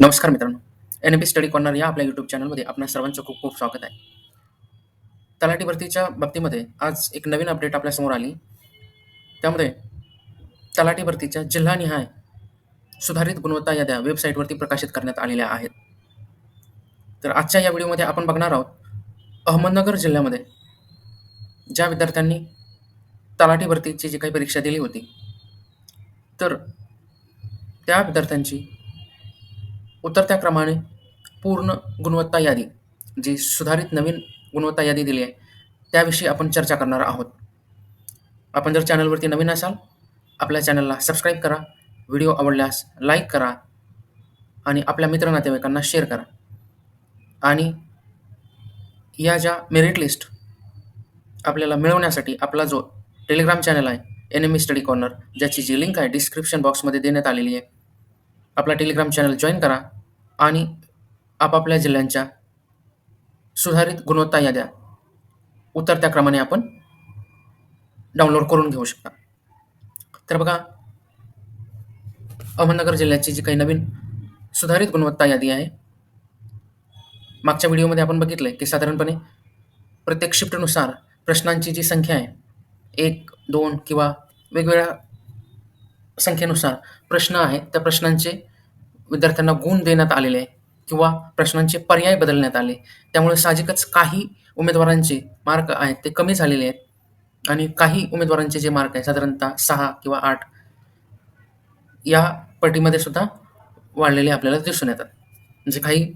नमस्कार मित्रांनो. N P study corner या आपल्या यूट्यूब चॅनलमध्ये आपल्या सर्वांचं खूप खूप स्वागत आहे. तलाठी भरतीच्या बाबतीमध्ये आज एक नवीन अपडेट आपल्यासमोर आली. त्यामध्ये तलाठी भरतीच्या जिल्हानिहाय सुधारित गुणवत्ता याद्या वेबसाईटवरती प्रकाशित करण्यात आलेल्या आहेत. तर आजच्या या व्हिडिओमध्ये आपण बघणार आहोत अहमदनगर जिल्ह्यामध्ये ज्या विद्यार्थ्यांनी तलाठी भरतीची जी काही परीक्षा दिली होती तर त्या विद्यार्थ्यांची उतरत्या क्रमाने पूर्ण गुणवत्ता यादी जी सुधारित नवीन गुणवत्ता यादी दिली आहे त्याविषयी आपण चर्चा करणार आहोत. आपण जर चॅनलवरती नवीन असाल आपल्या चॅनलला सबस्क्राईब करा व्हिडिओ आवडल्यास लाईक करा आणि आपल्या मित्र नातेवाईकांना शेअर करा. आणि या ज्या मेरिट लिस्ट आपल्याला मिळवण्यासाठी आपला जो टेलिग्राम चॅनल आहे N M E study corner ज्याची जी लिंक आहे डिस्क्रिप्शन बॉक्समध्ये देण्यात आलेली आहे आपला टेलिग्राम चॅनल जॉईन करा. आणि आपापल्या जिल्ह्यांच्या सुधारित गुणवत्ता याद्या उतरत्या क्रमाने आपण डाउनलोड करून घेऊ शकता. तर बघा अहमदनगर जिल्ह्याची जी काही नवीन सुधारित गुणवत्ता यादी आहे मागच्या व्हिडिओमध्ये आपण बघितलं आहे की साधारणपणे प्रत्येक शिफ्टनुसार प्रश्नांची जी संख्या आहे एक दोन किंवा वेगवेगळ्या संख्येनुसार प्रश्न आहेत त्या प्रश्नांचे विद्यार्थ्यांना गुण देण्यात आलेले आहे किंवा प्रश्नांचे पर्याय बदलण्यात आले. त्यामुळे साहजिकच काही उमेदवारांचे मार्क आहेत ते कमी झालेले आहेत. आणि काही उमेदवारांचे जे मार्क आहेत साधारणतः सहा किंवा आठ या पटीमध्ये सुद्धा वाढलेले आपल्याला दिसून येतात. म्हणजे काही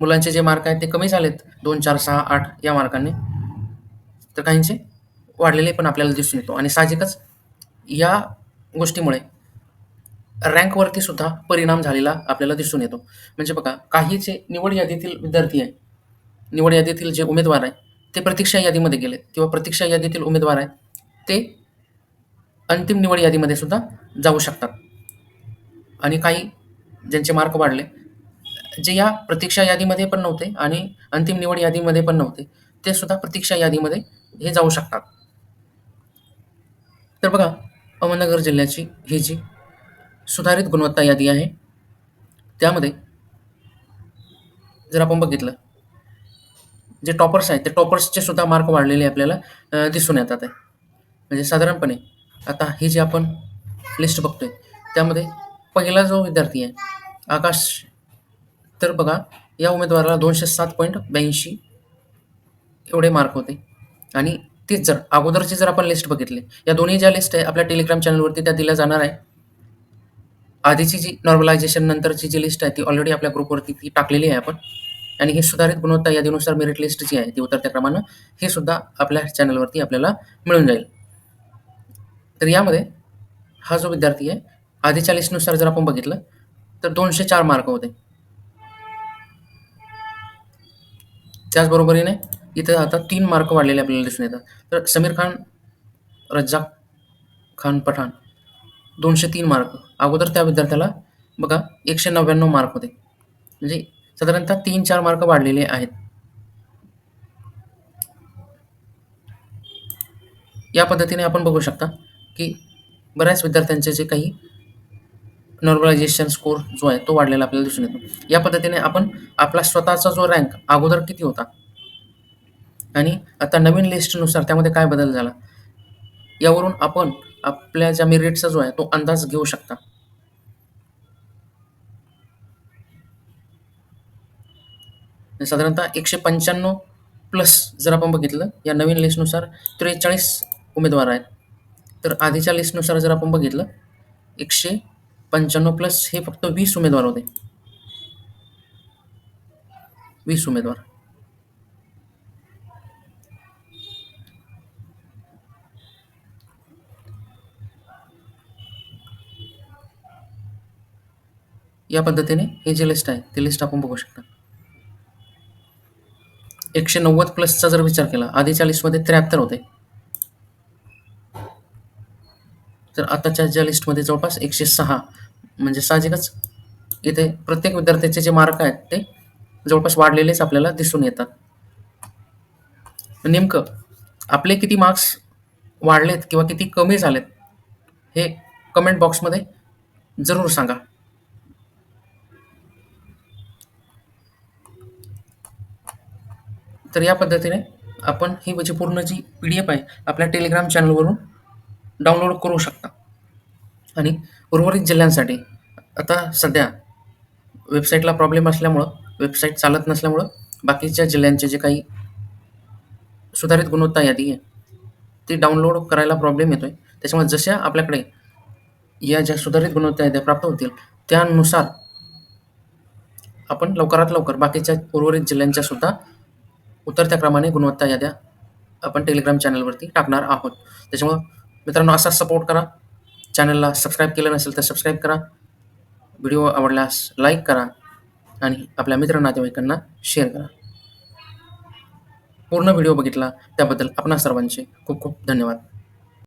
मुलांचे जे मार्क आहेत ते कमी झालेत. दोन चार सहा आठ या मार्कांनी तर काहींचे वाढलेले पण आपल्याला दिसून येतो. आणि साहजिकच या गोष्टीमुळे रँकवरती सुद्धा परिणाम झालेला आपल्याला दिसून येतो. म्हणजे बघा काही जे निवड यादीतील विद्यार्थी आहे निवड यादीतील जे उमेदवार आहे ते प्रतीक्षा यादीमध्ये गेले किंवा प्रतीक्षा यादीतील उमेदवार आहे ते अंतिम निवड यादीमध्ये सुद्धा जाऊ शकतात. आणि काही ज्यांचे मार्क वाढले जे या प्रतीक्षा यादीमध्ये पण नव्हते आणि अंतिम निवड यादीमध्ये पण नव्हते ते सुद्धा प्रतीक्षा यादीमध्ये हे जाऊ शकतात. तर बघा अहमदनगर जिल्ह्याची ही जी सुधारित गुणवत्ता यादी आहे. त्यामध्ये जर आपण बघितलं जे टॉपर्स आहेत ते टॉपर्सचे सुद्धा मार्क वाढलेले आपल्याला दिसून येतात आहे. म्हणजे साधारणपणे आता ही जी आपण लिस्ट बघतोय त्यामध्ये पहिला जो विद्यार्थी आहे आकाश तर बघा या उमेदवाराला दोनशे सात पॉईंट ब्याऐंशी एवढे मार्क होते. आणि तीच जर अगोदरची जर आपण लिस्ट बघितली या दोन्ही ज्या लिस्ट आहे आपल्या टेलिग्राम चॅनलवरती त्या दिल्या जाणार आहे. आधीची जी नॉर्मलायझेशन नंतरची जी लिस्ट आहे ती ऑलरेडी आपल्या ग्रुपवरती ती टाकलेली आहे आपण. आणि ही सुधारित गुणवत्ता यादीनुसार मेरिट लिस्ट जी आहे ती उतरत्या क्रमानं हे सुद्धा आपल्या चॅनलवरती आपल्याला मिळून जाईल. तर यामध्ये हा जो विद्यार्थी आहे आधीच्या लिस्टनुसार जर आपण बघितलं तर दोनशे चार मार्क होते. त्याचबरोबरीने इथं आता तीन मार्क वाढलेले आपल्याला दिसून येतात. तर समीर खान रज्जाक खान पठाण दोनशे तीन मार्क अगोदर त्या विद्यार्थ्याला बघा एकशे नव्याण्णव मार्क होते. म्हणजे साधारणतः तीन चार मार्क वाढलेले आहेत. या पद्धतीने आपण बघू शकता की बऱ्याच विद्यार्थ्यांचे जे काही नॉर्मलायझेशन स्कोर जो आहे तो वाढलेला आपल्याला दिसून येतो. या पद्धतीने आपण आपला स्वतःचा जो रँक अगोदर किती होता आणि आता नवीन लिस्टनुसार त्यामध्ये काय बदल झाला यावरून आपण आपल्या ज्या मेरिटचा जो आहे तो अंदाज घेऊ शकता. साधारणतः एकशे पंच्याण्णव प्लस जर आपण बघितलं या नवीन लिस्टनुसार त्रेचाळीस उमेदवार आहेत. तर आधीच्या लिस्टनुसार जर आपण बघितलं एकशे पंच्याण्णव प्लस हे फक्त वीस उमेदवार होते. वीस उमेदवार. या पद्धतीने हे जे लिस्ट आहे ते लिस्ट आपण बघू शकता. एकशे नव्वद प्लसचा जर विचार केला आधीच्या लिस्टमध्ये त्र्याहत्तर होते. तर आताच्या ज्या लिस्टमध्ये जवळपास एकशे सहा म्हणजे साहजिकच इथे प्रत्येक विद्यार्थ्याचे जे मार्क आहेत ते जवळपास वाढलेलेच आपल्याला दिसून येतात. नेमकं आपले किती मार्क्स वाढलेत किंवा किती कमी झालेत हे कमेंट बॉक्समध्ये जरूर सांगा. तर या पद्धतीने आपण ही म्हणजे पूर्ण जी पी डी एफ आहे आपल्या टेलिग्राम चॅनलवरून डाउनलोड करू शकता. आणि उर्वरित जिल्ह्यांसाठी आता सध्या वेबसाईटला प्रॉब्लेम असल्यामुळं वेबसाईट चालत नसल्यामुळं बाकीच्या जिल्ह्यांचे जे काही सुधारित गुणवत्ता यादी आहे ती डाउनलोड करायला प्रॉब्लेम येतो आहे त्याच्यामुळे जशा आपल्याकडे या ज्या सुधारित गुणवत्ता याद्या प्राप्त होतील त्यानुसार आपण लवकरात लवकर बाकीच्या उर्वरित जिल्ह्यांच्या सुद्धा उतरत्या क्रमाने गुणवत्ता याद्या आपण टेलिग्राम चॅनलवरती टाकणार आहोत. त्याच्यामुळं मित्रांनो असा सपोर्ट करा. चॅनलला सबस्क्राईब केलं नसेल तर सबस्क्राईब करा. व्हिडिओ आवडल्यास लाईक करा. आणि आपल्या मित्र नातेवाईकांना शेअर करा. पूर्ण व्हिडिओ बघितला त्याबद्दल आपणा सर्वांचे खूप खूप धन्यवाद.